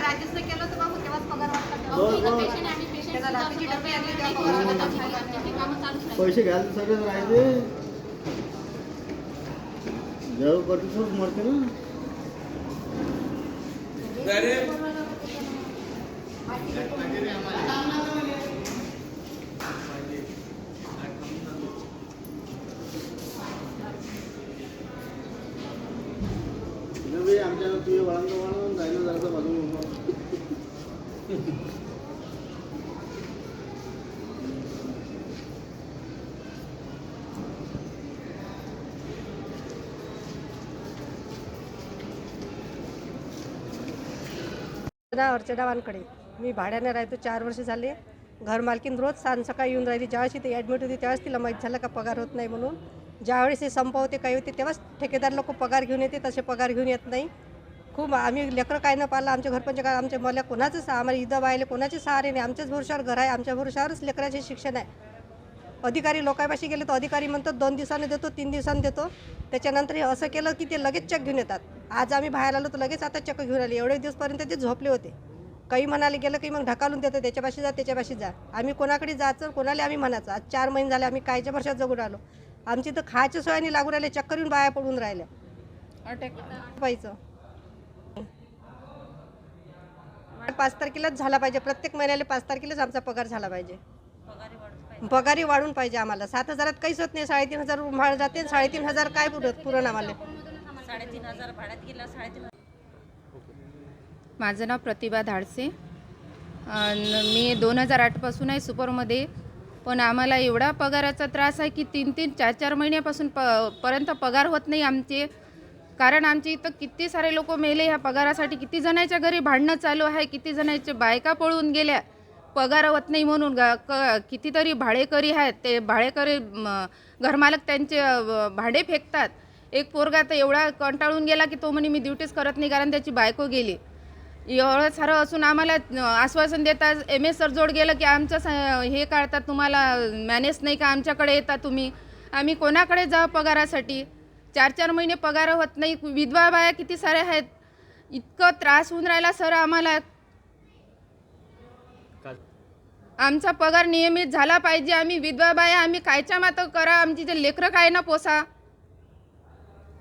राजेशनं केलं तर बाबू तेव्हाच पगार वाटला तेव्हा. हो, आमच्या इथं हो. पेशंट आहे, आम्ही पेशंट त्याला सुद्धा रात्रीची असं डबे आणले करतो. तेव्हा आमची पगार कामं वाटला. चालू आहे. आमची कामं चालूच राहतात. पैसे घ्यायला सगळेच राहायचे जेव्हा करते थोडं मरते ना नाही बाई, तुझे वळण वळण जायला अर्चना वानकडे मी भाड्याने राहतो चार वर्ष झाले. घरमालकीन रोज सांज सकाळी येऊन राहिली. ज्यावेळेस ती ॲडमिट होती त्यावेळेस तिला माहीत झालं का पगार होत नाही म्हणून. ज्यावेळेस हे संप होते काही होते तेव्हाच ठेकेदार लोक पगार घेऊन येते तसे पगार घेऊन येत नाही. खूप आम्ही लेकरं काय न पाहिलं आमच्या घरपंच काय आमच्या मला कोणाचं सहा आम्हाला इथं बायले कोणाचे सहारे नाही आमच्याच भरोशावर घर आहे आमच्या भरोशावरच लेकराचे शिक्षण आहे. अधिकारी लोकांपाशी गेले तर अधिकारी म्हणतात दोन दिवसांनी देतो तीन दिवसांनी देतो. त्याच्यानंतर हे असं केलं की ते लगेच चेक घेऊन येतात. आज आम्ही बाहेर आलो तर लगेच आता चेक घेऊन आले. एवढे दिवसपर्यंत ते झोपले होते. काही म्हणाले गेलं की मग ढकालून देतं त्याच्यापाशी जा त्याच्यापाशी जा. आम्ही कोणाकडे जायचं कोणाला आम्ही म्हणायचं. आज चार महिने झाले आम्ही कायच्या वर्षात जगून आलो. आमची तर खायच्या सोयाने लागून राहिले चक्कर येऊन बाया पडून राहिल्या. पाहिजे पाच तारखेलाच झाला पाहिजे. प्रत्येक महिन्याला पाच तारखेलाच आमचा पगार झाला पाहिजे. पगारी वाढून पाहिजे. आम्हाला. सात हजारात काहीच होत नाही. साडेतीन हजार भाडं जाते आणि साडेतीन हजार काय पुरत पुरण आम्हाला? माझं नाव प्रतिभा धाडसे. मी दोन हजार आठपासून आहे सुपरमध्ये पण आम्हाला एवढा पगाराचा त्रास आहे की तीन तीन चार चार महिन्यापासून प पर्यंत पगार होत नाही आमचे. कारण आमच्या इथं किती सारे लोक मेले ह्या पगारासाठी किती जणांच्या घरी भांडणं चालू आहे किती जणांच्या बायका पळून गेल्या. पगार होत नाही म्हणून ग क कितीतरी भाडेकरी आहेत ते भाडेकरी घरमालक त्यांचे भाडे फेकतात. एक पोरगा तर एवढा कंटाळून गेला की तो म्हणे मी ड्युटीच करत नाही कारण त्याची बायको गेली. एवढं सारं असून आम्हाला आश्वासन देतात एम एस जोड गेलं की आमचं स- हे काढतात तुम्हाला मॅनेज नाही का? आमच्याकडे येता तुम्ही? आम्ही कोणाकडे जा पगारासाठी? चार चार महिने पगार होत नाही. विधवा बाया किती साऱ्या आहेत? इतकं त्रास होऊन राहिला सर आम्हाला. आमचा पगार नियमित झाला पाहिजे. आम्ही विधवा बाया आम्ही कायच्या मातं करा? आमची जे लेकरं काय ना पोसा?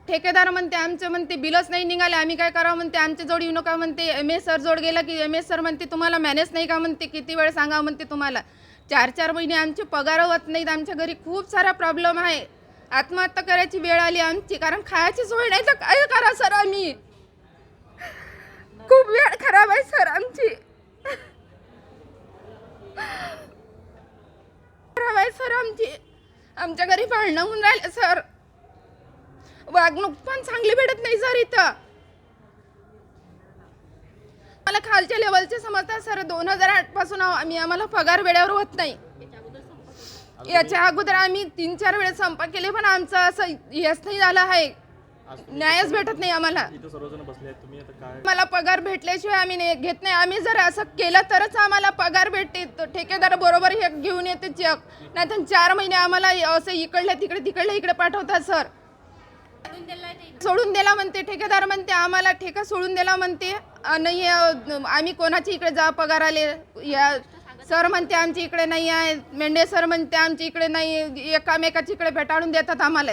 ठेकेदार म्हणते आमचे म्हणते बिलच नाही निघाले. आम्ही काय करावं म्हणते? आमच्या जोड येऊ नका म्हणते. एम एस सर जोड गेला की एम एस सर म्हणते तुम्हाला मॅनेज नाही का? म्हणते किती वेळ सांगा म्हणते तुम्हाला. चार चार महिने आमचे पगार होत नाहीत. आमच्या घरी खूप सारा प्रॉब्लेम आहे. आत्महत्या करायची वेळ आली आमची कारण खायची सोय नाही तर काय करा सर आम्ही? खूप वेळ खराब आहे सर आमची. खराब आहे सर आमची. आमच्या घरी भांडणं होऊन राहिले सर. वागणूक पण चांगली भेटत नाही सर इथं. मला खालच्या लेवलचे समजतात सर दोन हजार आठपासून आम्ही आम्हाला पगार वेळेवर होत नाही. याच्या अगोदर आम्ही तीन चार वेळेस संप केले पण आमचं असं हेच नाही झालं आहे. न्यायच भेटत नाही आम्हाला. इथं सर्वजण बसले आहेत तुम्ही आता काय? मला पगार भेटल्याशिवाय आम्ही घेत नाही. आम्ही जर असं केलं तरच आम्हाला पगार भेटते. तो ठेकेदार बरोबर हे घेऊन येते चेक. नाही तर चार महिने आम्हाला असं इकडल्या तिकडे तिकडल्या इकडे पाठवतात सर. सोडून दिला म्हणते ठेकेदार म्हणते आम्हाला ठेका सोडून दिला म्हणते. नाही आम्ही कोणाच्या इकडे जा पगार आले या सर म्हणते आमच्या इकडे नाही आहे. मेंढे सर म्हणते आमच्या इकडे नाही एकामेकाच्या इकडे भेटाळून देतात आम्हाला.